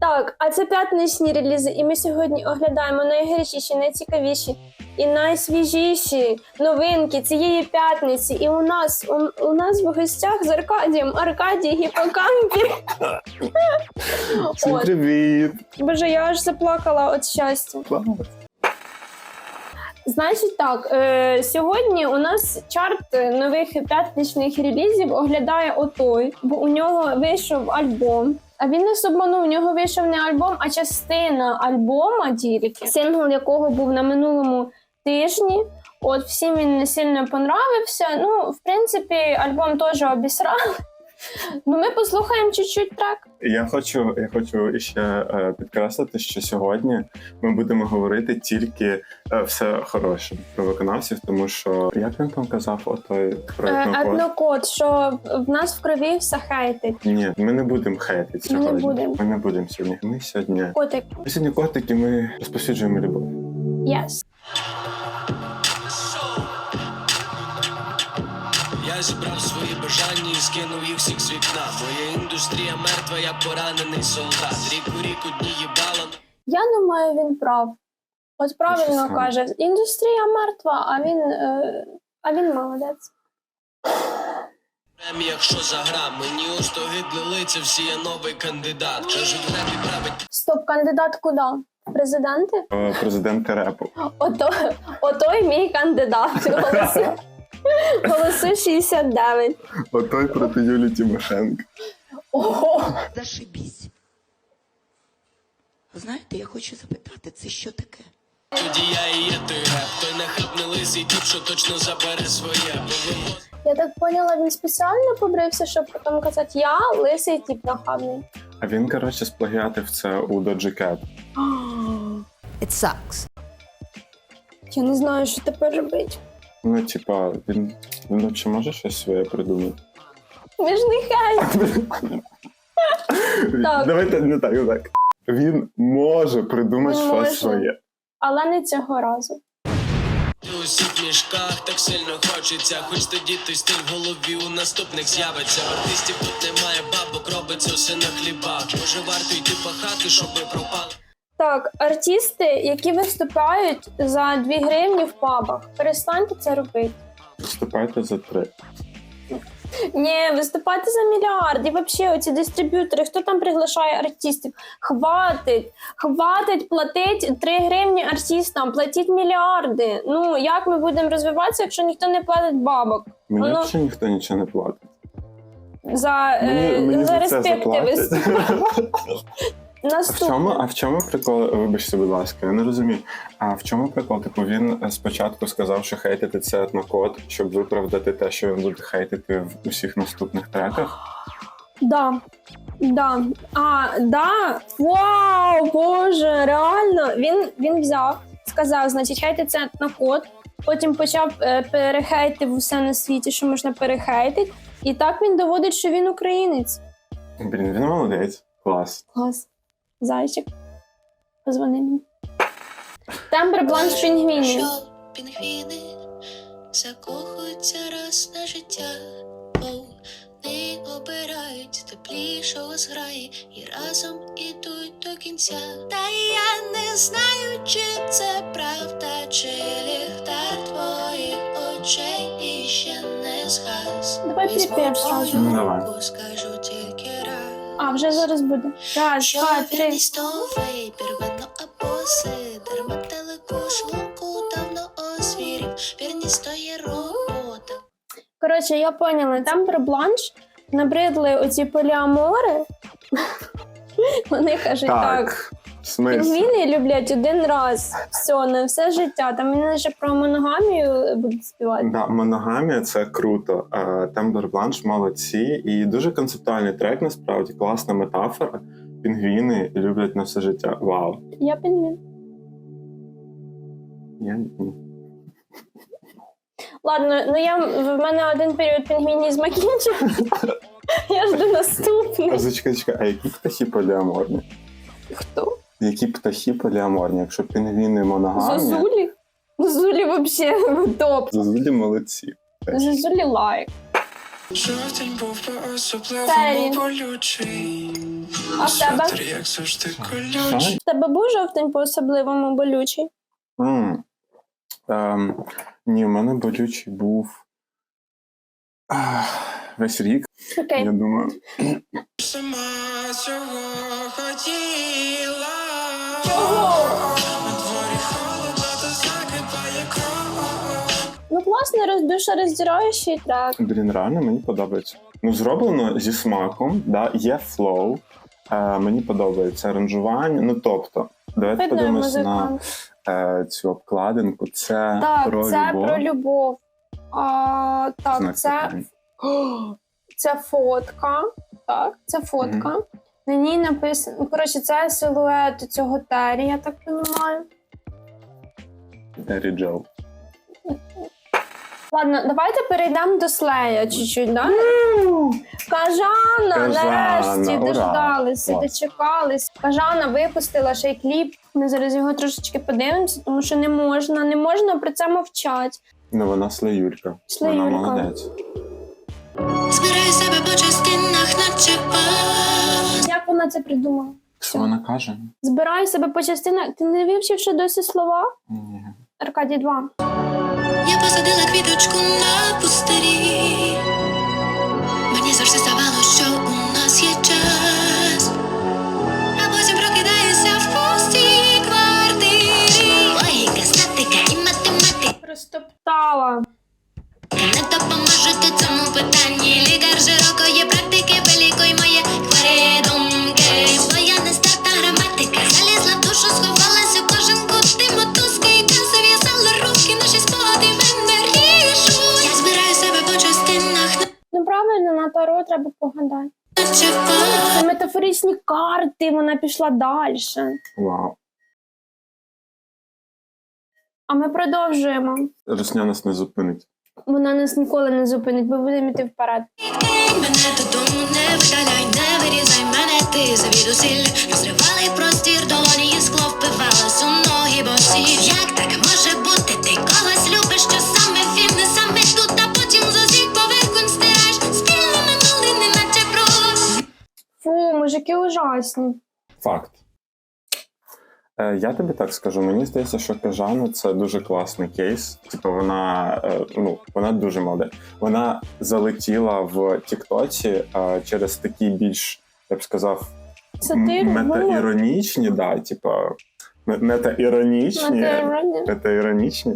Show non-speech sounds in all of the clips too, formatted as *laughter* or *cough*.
Так, а це п'ятничні релізи, і ми сьогодні оглядаємо найгарячіші, найцікавіші і найсвіжіші новинки цієї п'ятниці. І у нас у, у нас в гостях з Аркадієм Аркадій Гіпокампі. Всім От. привіт! Боже, я аж заплакала від щастя. Значить так, е, сьогодні у нас чарт нових п'ятничних релізів оглядає отой, бо у нього вийшов альбом. А він нас обманув, у нього вийшов не альбом, а частина альбома тільки, сингл якого був на минулому тижні. От всім він не сильно понравився. Ну, в принципі, альбом теж обісрали. Ну, ми послухаємо чуть-чуть трек. Я хочу, я хочу іще е, підкреслити, що сьогодні ми будемо говорити тільки е, все хороше про виконавців, тому що як він там казав, отой про Е, етнокод? Етнокод, що в нас в крові все хейтить. Ні, ми не будемо хейтити Ми не сьогодні. будемо. Ми не будемо сьогодні. Ми сьогодні. Котик, Ми сьогодні котики, ми розповсюджуємо любов. yes. Я зібрав свої бажання і скинув їх всіх з вікна. Моя індустрія мертва, я поранений солдат. Рік у рік одні їбала. Я думаю, він прав. От правильно саме? каже, індустрія мертва, а він, е, а він молодець. Преміях, що за гра, мені остогидли лиця, всі я новий кандидат. Кажуть, репі править Стоп, кандидат куди? В Президенти? Е, Президентка репу. Ото, отой мій кандидат. *laughs* Голоси 69. Отой проти Юлії Тимошенко. Ого! Зашибісь. Знаєте, я хочу запитати, це що таке? тоді я і є той реп. Той нахабний лисий тіп, що точно забере своє. Бо ви Я так поняла, він спеціально побрився, щоб потім казати, я лисий тип нахабний. А він, коротше, сплагіатив це у Doja Cat. *gasps* It sucks. Я не знаю, що тепер робити. Ну, типа, він, він взагалі може щось своє придумати? Ви ж не хай. *laughs* Так. Давайте не так, не так. Він може придумати Може. щось своє. Але не цього разу. у всіх мішках так сильно хочеться. Хоч тоді той стиль в голові у наступних з'явиться. В артистів тут немає бабок, робиться все на хлібах. Може варто йти пахати, щоби пропали. Так, артисти, які виступають за 2 гривні в пабах, перестаньте це робити. Виступайте за три. Ні, виступати за мільярд. І взагалі, оці дистриб'ютори, хто там приглашає артистів? Хватить, хватить платить 3 гривні артистам, платіть мільярди. Ну як ми будемо розвиватися, якщо ніхто не платить бабок? Мені Воно- взагалі ніхто нічого не платить. За, е, Мені, мені за за *laughs* виступаємо. А в чому, а в чому прикол? Вибачте, будь ласка, я не розумію. А в чому прикол? Типу він спочатку сказав, що хейтити це етнокод, щоб виправдати те, що він буде хейтити в усіх наступних треках. Да. Да. А, да. Вау, боже, реально. Він, він взяв, сказав, значить, хейти це на код. Потім почав е, перехейтив усе на світі, що можна перехейтити. І так він доводить, що він українець. Блін, він молодець. Клас. Клас. Зайчик. Позвони мені. Тембр бланш пінгвіні. Що пінгвіни закохуються раз на життя, Оу, не обирають теплішого зграї і разом ідуть до кінця. Та я не знаю, чи це правда, чи ліхтар твоїх очей іще не згас. Давай припев сразу. Ну, давай. скажу раз. А, вже зараз буде. Раз, Що два, три. вірність то апоси, шлунку давно освірів, вірність то є робота. Коротше, я поняла, там про бланш набридли оці поліамори. *laughs* Вони кажуть так. Смислі? Пінгвіни люблять один раз. Все, на все життя. Там вони ще про моногамію будуть співати. Да, моногамія це круто. Тембер Бланш молодці. І дуже концептуальний трек, насправді, класна метафора. Пінгвіни люблять на все життя. Вау. Я пінгвін. Я... ні. Ладно, ну я в мене один період пінгвінізму кінчився. *laughs* Я жду наступний. зачекай, чекай, а які птахи поліаморні? Хто? Які птахи поліаморні? Якщо пінгвіни моногамні, Зозулі? Зозулі взагалі *laughs* топ. зазулі молодці. Зозулі лайк. Жовтень був по-особливому болючий. А в тебе? В тебе був жовтень по-особливому болючий? М. Ем, ні, в мене болючий був ах, весь рік, Окей. я думаю. Сама цього хотіла. Ну класний роздуша роздираючий трек. Блін, реально мені подобається. Ну, зроблено зі смаком, да, є флоу. Е, мені подобається аранжування. Ну, тобто, давайте Видно подивимось на музикант. е, цю обкладинку. Це Так, про це любов. про любов. А, так, Знак це, питання. *gasps* це фотка. Так, це фотка. На ній написано. ну, Коротше, це силует цього Тері, я так розумію. Ері Джел. Ладно, давайте перейдемо до Слея чуть-чуть, да? Кажана, Кажана, нарешті ура. дождалися, Клас. дочекались. Кажана випустила ще й кліп. Ми зараз його трошечки подивимося, тому що не можна, не можна про це мовчати. Ну, вона слеюлька. Слеюлька. Вона молодець. Збираю себе по частинах, наче пас. Як вона це придумала? Що вона каже? Збирай себе по частинах. Ти не вивчив ще досі слова? Ні. Аркадій 2. Я посадила квіточку на пустирі. Мені завжди здавалося, що у нас є час. А потім прокидаюся в пустій квартирі. Логіка, статика і математика Розтоптала. не допоможуть у цьому питанні. Лікар широкої практики, великої моє хворі правильно, на таро треба погадати. Це метафоричні карти, вона пішла далі. Вау. А ми продовжуємо. Русня нас не зупинить. Вона нас ніколи не зупинить, бо будемо йти вперед. Мене додому не видаляй, ужасні. Факт. Е, Я тобі так скажу, мені здається, що Кажана це дуже класний кейс. Типу, вона е, ну вона дуже молода. Вона залетіла в Тіктоці е, через такі більш, я б сказав, мета-іронічні, метаіронічні, да, типу, ме- метаіронічні. гумор. Це іронічні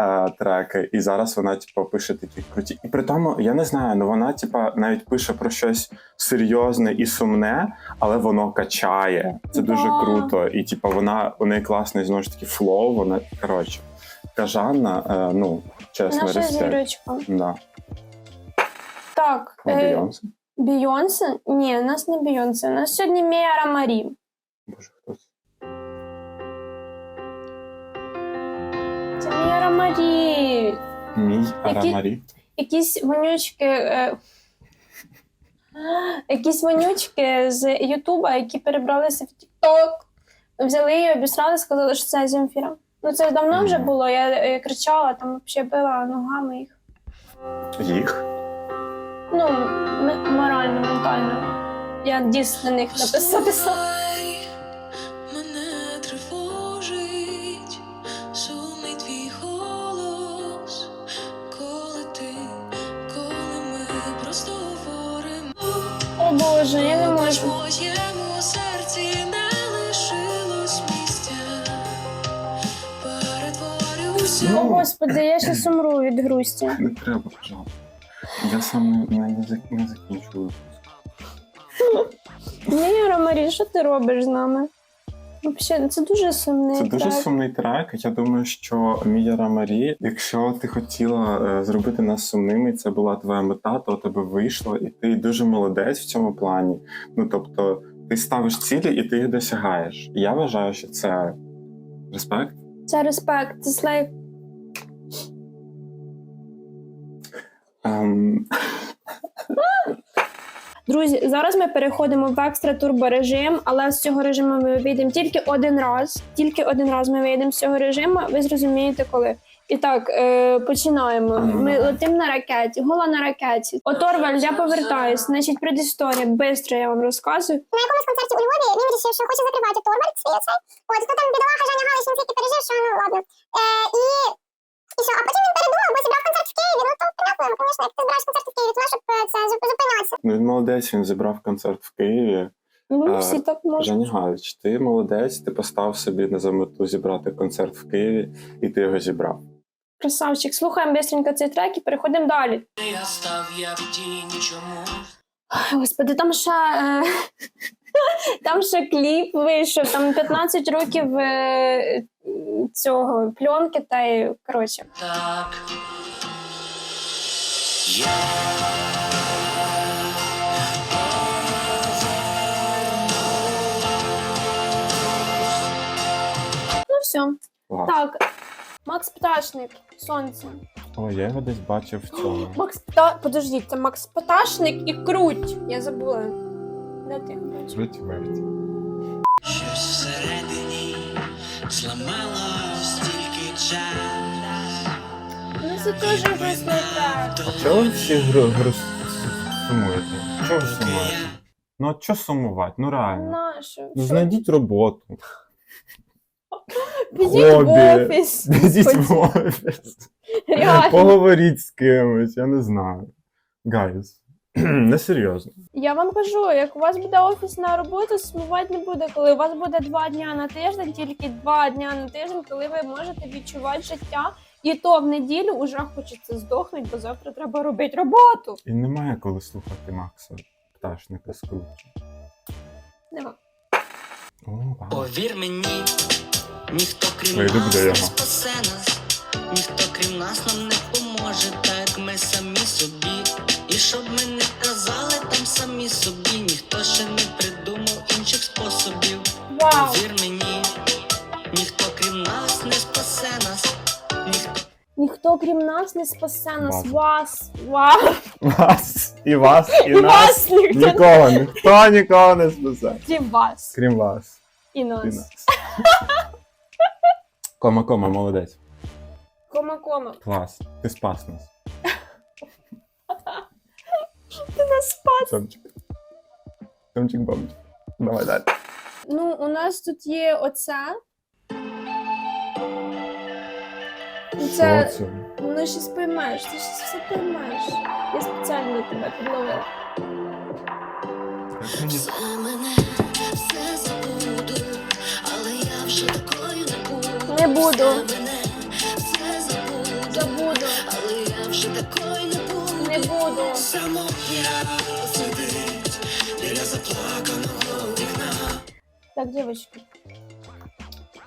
е, треки, і зараз вона типу, пише такі круті. І при тому, я не знаю, ну вона типу, навіть пише про щось серйозне і сумне, але воно качає. Це Да. дуже круто. І типу, вона у неї класний знову ж таки флоу. Вона коротше. Кажанна, е, ну чесно, Наша зірочка. Да. Так, А е, Бейонсе? Бейонсе? Ні, у нас не Бейонсе. У нас сьогодні Міара Марі. Боже, хто це? Це Міара Марі. Мій Арамарі. Якісь вонючки. Е... Якісь вонючки з Ютуба, які перебралися в Тікток, взяли її, обісрали, сказали, що це Земфіра. Ну це давно вже було. Я, е, кричала, там взагалі била ногами їх. Їх. Ну, м- морально, ментально. Я дійсно на них написала. О Боже, не В моєму серці не лишилось місця. Перетворюся. О Господи, я ще сумру від грусті. Не треба, пожалуйста. Я сам не, не, зак- не закінчую Ні, Ромарі, Марі, що ти робиш з нами? Взагалі, це дуже сумний. Це дуже трек. сумний трек. Я думаю, що Мія Рамарі, якщо ти хотіла е, зробити нас сумними, і це була твоя мета, то у тебе вийшло, і ти дуже молодець в цьому плані. Ну тобто, ти ставиш цілі і ти їх досягаєш. І я вважаю, що це респект. Це респект, це слайк. Ем, Друзі, зараз ми переходимо в екстра турборежим, але з цього режиму ми вийдемо тільки один раз. Тільки один раз ми вийдемо з цього режиму. Ви зрозумієте, коли. І так, е, починаємо. Ми летимо на ракеті, гола на ракеті. Оторваль, я повертаюсь. Значить, предісторія. Бистро я вам розказую. на якомусь концерті у Львові він вирішив, що хоче закривати торбар свій оцей. То там бідолаха Женя Галич, він тільки пережив, що ну ладно. Е, і, і що, а потім він передумав, бо зібрав концерт в Києві. Ну то понятно, ну, звісно, як ти збираєш концерт в Києві, то щоб е, це зупинятися. Ну він молодець, він зібрав концерт в Києві. Ну, Е, всі так можете. Женя Галич, ти молодець, ти поставив собі на замету зібрати концерт в Києві, і ти його зібрав. Красавчик. Слухаємо бистренько цей трек і переходимо далі. Я став як тінь чому Господи, там ще. Е... Там ще кліп вийшов, там 15 років е, цього пленки та й коротше. так. Я Ну все. Клас. Так. Макс Пташник, сонце. О, я його десь бачив в цьому. *gasps* Макс Пта... Подождіть, це Макс Пташник і круть. Я забула. Щось всередині зламало стільки час. Ну це теж. Чого ви всі гру, гру сумуєте? Чого ви сумуєте? Ну от що сумувати? Ну реально. Нашу. Ну знайдіть роботу. Підіть в хобі. офіс. *laughs* Підіть в офіс. Реально. Поговоріть з кимось, я не знаю. Гайз. *clears throat* Несерйозно. Я вам кажу, як у вас буде офісна робота, сумувати не буде, коли у вас буде два дня на тиждень, тільки два дня на тиждень, коли ви можете відчувати життя. І то в неділю вже хочеться здохнути, бо завтра треба робити роботу. І немає коли слухати Макса пташника скрутча. Нема. О. Повір мені, ніхто крім люблю нас не спасе нас, ніхто крім нас нам не поможе, так ми самі собі. І щоб ми не казали там самі собі, ніхто ще не придумав інших способів. Вау! Повір мені, ніхто крім нас не спасе нас, ніхто Ніхто крім нас не спасе нас. Вас. Вас. Вас. І вас, і І нас. вас ніхто Нікого, ніхто нікого не спасе. крім вас. Крім вас І і нас. нас. Кома, кома, молодець. Кома-кома. Клас. Ти спас нас. Ти нас спас. Томчик. Томчик бомчик. Давай далі. Ну, у нас тут є оце. Це. Що це? Ну, щось поймаєш, ти щось все поймаєш. Я спеціально тебе підловила. Як мені За мене все забуду, але я вже такою не буду. Не буду. Я такою не буду. Не буду. самотня сидить біля заплаканого вікна. Так, дівчатки.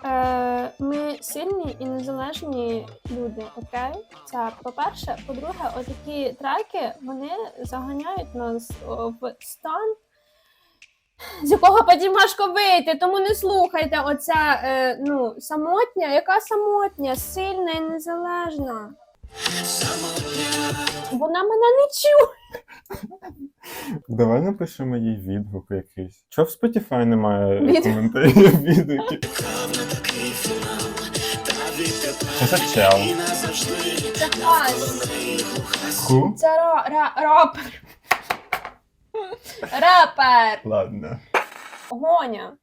Е, ми сильні і незалежні люди, окей? Це по-перше. По-друге, отакі треки вони заганяють нас в стан, з якого потім важко вийти. Тому не слухайте оця е, ну, самотня, яка самотня, сильна і незалежна. Вона мене не чує. Давай напишемо їй відгук якийсь. Чого в Spotify немає Відгук? коментарів *laughs* відгуків? Що це чел? Це хас. Ху? Це ра, ра, рапер. Рапер. Ладно. Гоня.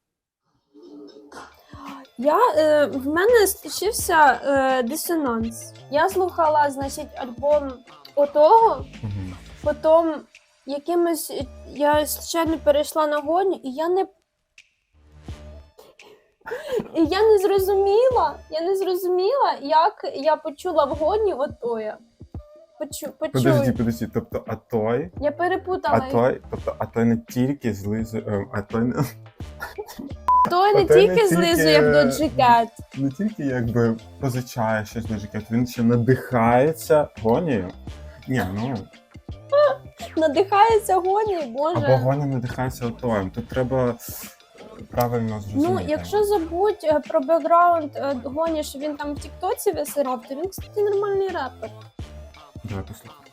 Я, е, в мене случився е, дисонанс. Я слухала, значить, альбом отого, Мгм. потім якимось я случайно перейшла на гоню, і я не. І я не зрозуміла, я не зрозуміла, як я почула в гоні отоя. Почу, Подожди, подожди, тобто, а той, Я перепутала. а той, тобто, а той не тільки злизує, ем, а той не, *laughs* Той не а тільки злизує в тільки- Доджі Кет. не тільки якби позичає щось до життя, він ще надихається гонію. Ні, ну, *laughs* Надихається гоні, боже. або гоня надихається отоєм. Тут треба е, правильно зрозуміти. Ну, якщо забудь е, про бекграунд е, гоні, що він там в Тіктоці висирав, то він, кстати, нормальний репер. Давай послухай.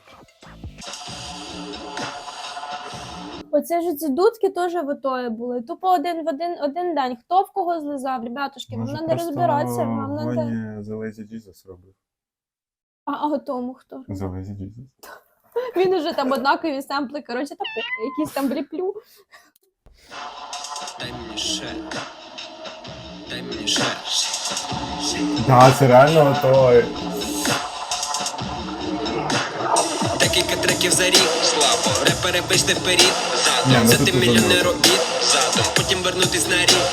Оце ж ці дудки теж в отої були. Тупо один в один, один день. Хто в кого злизав, ребятушки, Може, головне не просто розбиратися, головне не... Гоні The Lazy Jesus робив. А, а тому хто? Залезі Jesus. *laughs* Він уже там однакові семпли, коротше, та похуй, якісь там вліплю. Дай мені ще. Дай мені ще. Да, це реально той. Треків за рік. Слабо. Репери пиште вперед. Ну Задом. Взяти дуже мільйонер добре. обід. Задом. Потім вернутись на рік.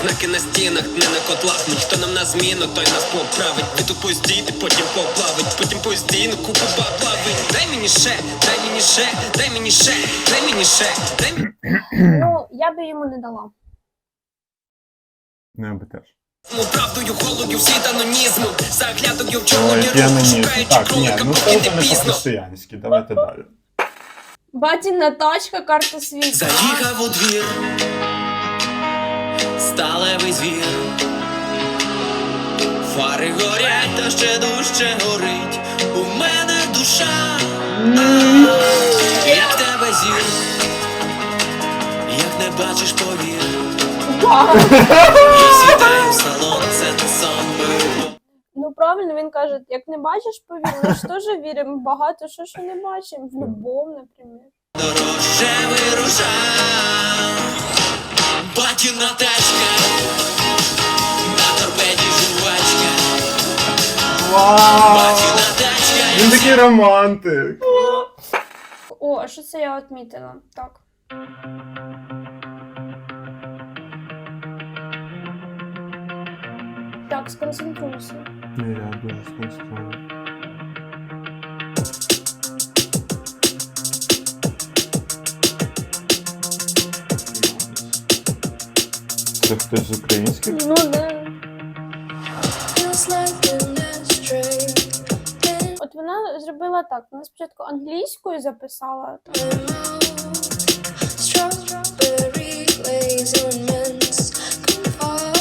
Знаки на стінах, не на котлах. Ніхто нам на зміну, той нас поправить. Ти тут постійти, потім поплавить. Потім постійно купу баблавить. Дай мені ще, дай мені ще, дай мені ще, дай мені ще, дай мені. *coughs* Ну, я би йому не дала. Не аби теж. Правдою, голою, світ анонізму Заглядаю в чорні шукаючи кролика, ну поки не пізно. по-християнськи. Давайте далі. Батіна тачка, карта світу. Заїхав у двір Сталевий звір. Фари горять, та ще дужче горить. У мене душа. Як тебе зір? Як не бачиш, повір Ну правильно, він каже, як не бачиш, повір, ми ж теж віримо багато що, що не бачимо. В любов, наприклад. Дорожче вируша Батіна тачка На торпеді жувачка Вау! Він такий романтик. О, а що це я відмітила? Так. Так, сконцентруйся. Ні, я дуже сконцентрований. Це хтось з українських? Ну, да. От вона зробила так. Вона спочатку англійською записала. А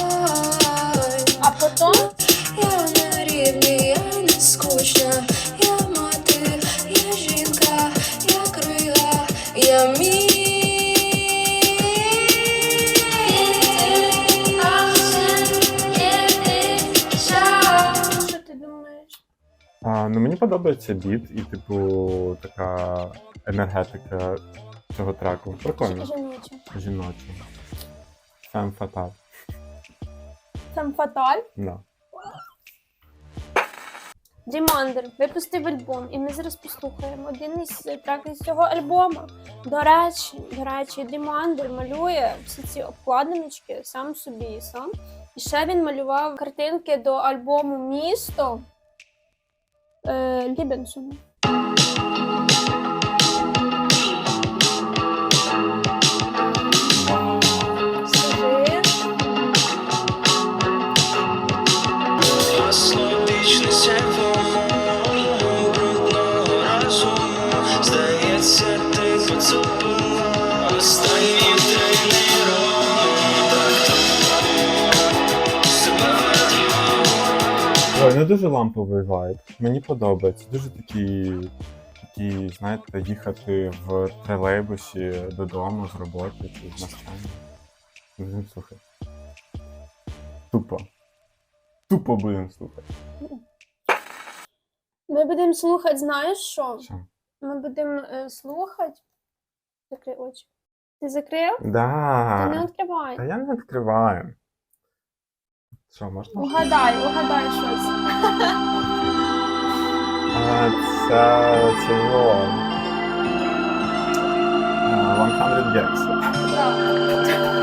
подобається біт і, типу, така енергетика цього треку. Прикольно. Жіноче. Жіноча. Фем фатал. Там фаталь. Да. Дімандер випустив альбом, і ми зараз послухаємо один із треків з цього альбому. До речі, до речі, Дімандер малює всі ці обкладиночки сам собі і сам. І ще він малював картинки до альбому Місто е, дуже ламповий вайб. Мені подобається. Дуже такий, такий, знаєте, їхати в тролейбусі додому з роботи чи з навчання. Будемо слухати. Тупо. Тупо будемо слухати. Ми будемо слухати, знаєш що? Що? Ми будемо е, слухати. Закрий очі. Ти закрив? Ти не Да. відкривай. Та я не відкриваю. Що, можна? Угадай, угадай щось. А, це це його. А, 100 Gags. Так.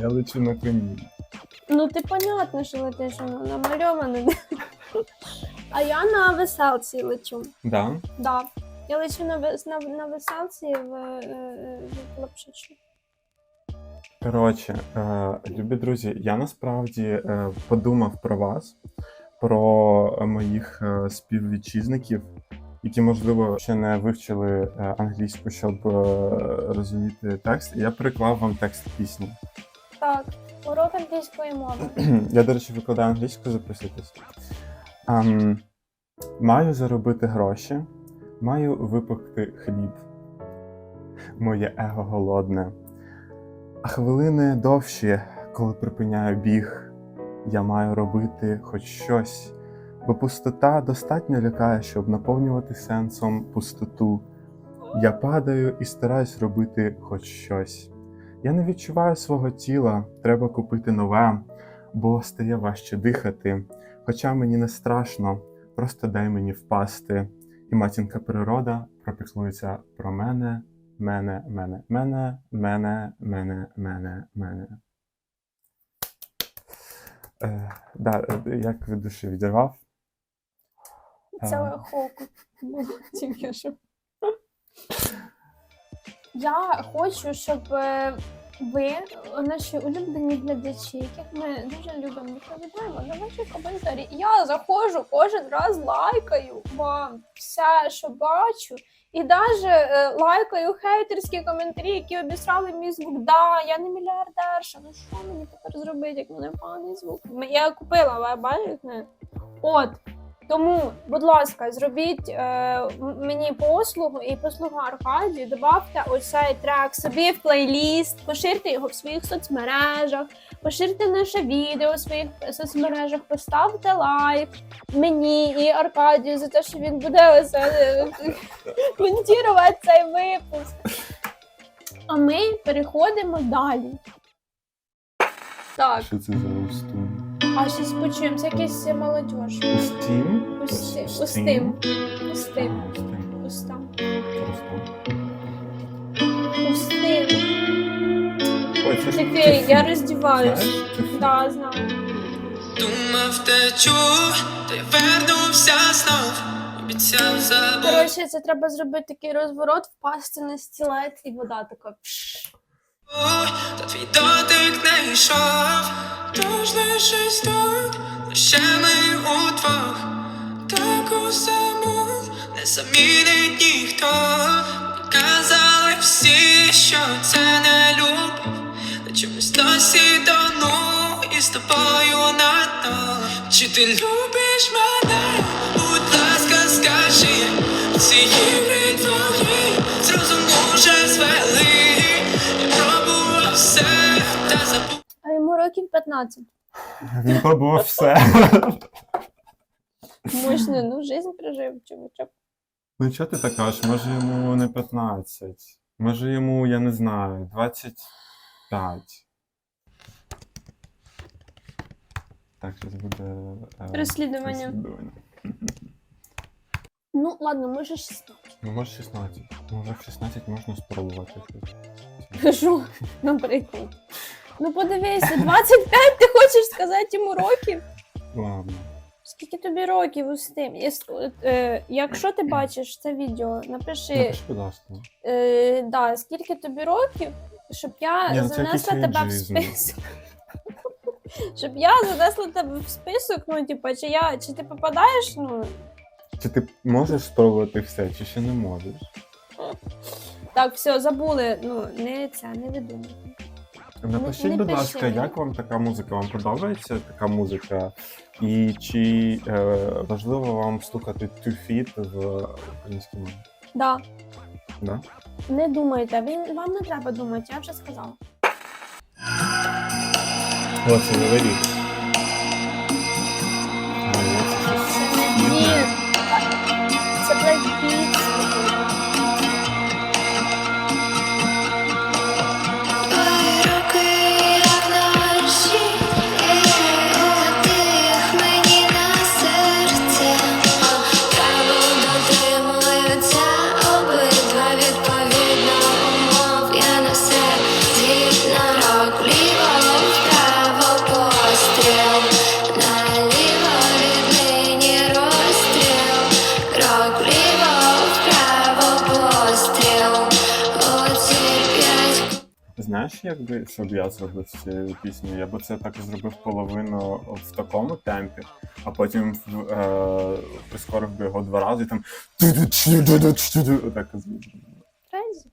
Я лечу на коні. Ну, ти понятно, що летиш воно намальоване. А я на веселці лечу. Да? Да. Я лечу на, вес- на, на веселці в, е, е, в Лапшичну. Коротше, е, любі друзі, я насправді е, подумав про вас, про моїх е, співвітчизників, які, можливо, ще не вивчили е, англійську, щоб е, розуміти текст. І я переклав вам текст пісні. Так, урок англійської мови. *clears throat* Я, до речі, викладаю англійську, запроситись. Ем, маю заробити гроші, маю випекти хліб. Моє его голодне. А хвилини довші, коли припиняю біг, я маю робити хоч щось, бо пустота достатньо лякає, щоб наповнювати сенсом пустоту. Я падаю і стараюсь робити хоч щось. Я не відчуваю свого тіла, треба купити нове, бо стає важче дихати. Хоча мені не страшно, просто дай мені впасти. І матінка природа пропіклується про мене, мене, мене, мене, мене, мене, мене, мене. Е, да, е, як від душі відірвав. Це хоку. Я хочу, щоб е, ви, наші улюблені глядачі, яких ми дуже любимо, відповідаємо на ваші коментарі. Я заходжу кожен раз лайкаю вам все, що бачу. І навіть е, лайкаю хейтерські коментарі, які обісрали мій звук. Да, я не мільярдерша. Ну що мені тепер зробити, як мене поганий звук? Я купила, ви бачите? От. Тому, будь ласка, зробіть е, мені послугу і послугу Аркадію, додавте оцей трек собі в плейліст, поширте його в своїх соцмережах, поширте наше відео в своїх соцмережах, поставте лайк мені і Аркадію за те, що він буде ось, е, *laughs* монтувати цей випуск. А ми переходимо далі. Так, Що це за? А зараз почуємо, це якийсь молодіж. Устім? Усти- Устим. Устим. Устим. Устам. Устим. Ой, це ж Такий, я роздіваюсь. Знаєш? Це. Да, знаю. Думав, течу, й вернувся знов. Обіцяв забути. Коротше, це треба зробити такий розворот, впасти на стілець і вода така. пш. Та твій дотик не йшов, тож лишись тут, лише ми удвох, таку саму не замінить ніхто. Казали всі, що це не любов, та чомусь досі тону і з тобою надто. Чи ти любиш мене? Будь ласка, скажи, ці ігри твої з розуму вже звели. А йому років 15. Він пробував все. Мощно, ну, жизнь прожив, чувачок. Ну, чого ти так кажеш? Може йому не 15. Може йому, я не знаю, 25. Так, зараз буде. е, Розслідування. розслідування. Ну, ладно, може 16. Ну, може 16. Може в 16 можна спробувати щось. Кажу, наприклад. Ну подивися, 25 ти хочеш сказати йому років? Ладно. Скільки тобі років Устим? Єс- Е, якщо ти бачиш це відео, напиши, Напиши, будь ласка. е, да, скільки тобі років, щоб я Ні, ну це занесла якийсь тебе в ейджизм. список. *laughs* Щоб я занесла тебе в список, ну, типа, чи я, чи ти попадаєш, ну. Чи ти можеш спробувати все, чи ще не можеш? Так, все, забули. Ну, не це, не видумуйте. Напишіть, не будь пиши ласка, як вам така музика? Вам подобається така музика? І чи е, важливо вам слухати Two Feet в українській мові? Да. Да? Не думайте, він, вам не треба думати, я вже сказала. О, це новий знаєш, якби щоб я зробив з цією піснею? Я би це так зробив половину в такому темпі, а потім е, прискорив би його два рази і там. Крейзі.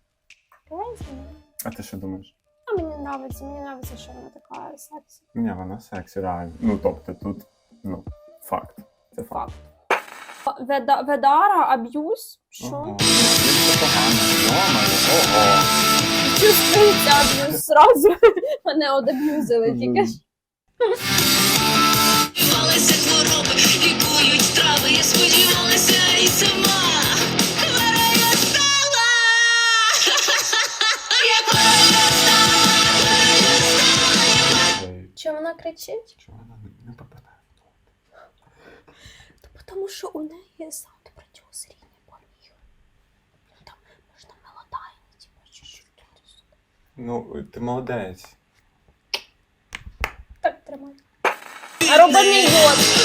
А ти що думаєш? А мені подобається, мені подобається, що вона така сексі. Ні, вона сексі, реально. Ну тобто тут, ну, факт. Це факт. Веда, Ведара, аб'юз. Що? Ого. Це погано. Йомаю, ого. Чувствується аб'юз зразу. *laughs* Мене одаб'юзили тільки ж. Сподівалася хвороби, лікують трави, я сподівалася і сама. Хвора я стала. *laughs* Я хвора я стала, хвора я стала. Чи вона кричить? Чого вона не- не попадає? Тому що у неї саунд продюсерів поміг. Ну там можна мелодайні, типу, чи що тут. Ну, ти молодець. Так, тримай. А роби.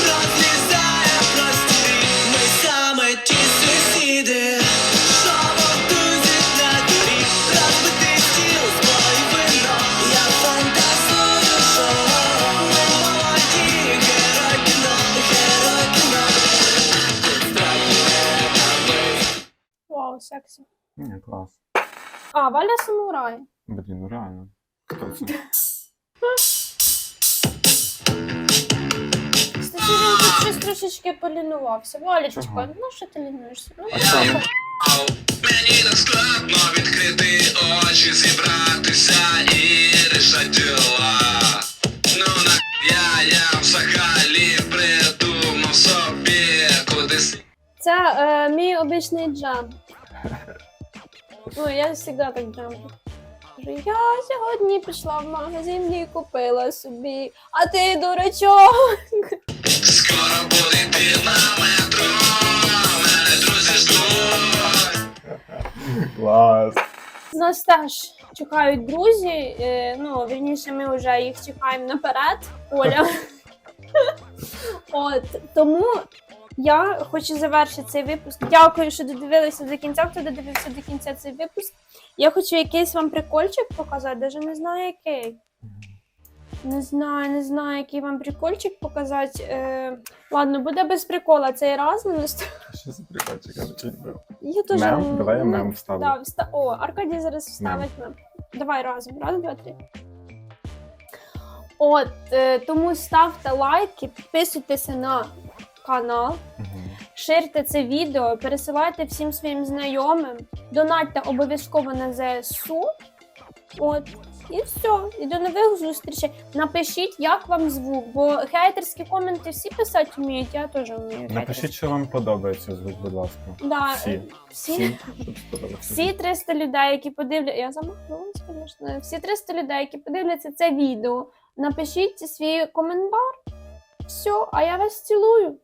Розрізає просторі, ми саме ті сусіди, сексі. Ні, клас. А, Валя самурай. Блін, ну реально. Хто це? Кстати, він тут щось трошечки полінувався. Валічка, Чого? ну що ти лінуєшся? Ну, А що? Мені так складно відкрити очі, зібратися і рішать діла. Ну на я, я взагалі придумав собі кудись. Це е, мій обичний джам. Ну, я завжди так джамплю. Кажу, Я сьогодні пішла в магазин і купила собі, а ти дурачок. Скоро буде на метро, мене друзі ждуть. Клас. Нас теж чекають друзі. Е, ну, вірніше, ми вже їх чекаємо наперед, Оля. *laughs* От тому я хочу завершити цей випуск. Дякую, що додивилися до кінця. Хто додивився до кінця цей випуск. Я хочу якийсь вам прикольчик показати, навіть не знаю який. Не знаю, не знаю, який вам прикольчик показати. Е, ладно, буде без прикола цей раз. Не Що за прикольчик, я теж Мем? Давай я мем вставлю. Да, вста... О, Аркадій зараз вставить мем. Давай разом. Раз, два, три. От, е, тому ставте лайки, підписуйтеся на канал, ширте це відео, пересилайте всім своїм знайомим, донатьте обов'язково на ЗСУ. От. І все. І до нових зустрічей. Напишіть, як вам звук, бо хейтерські коменти всі писати вміють, я теж вмію. Напишіть, що вам подобається звук, будь ласка. Да, Всі. всі, Всі, всі 300 людей, які подивляться, я замахнулась, звісно. Всі 300 людей, які подивляться це відео, напишіть свій коментар. Все, а я вас цілую.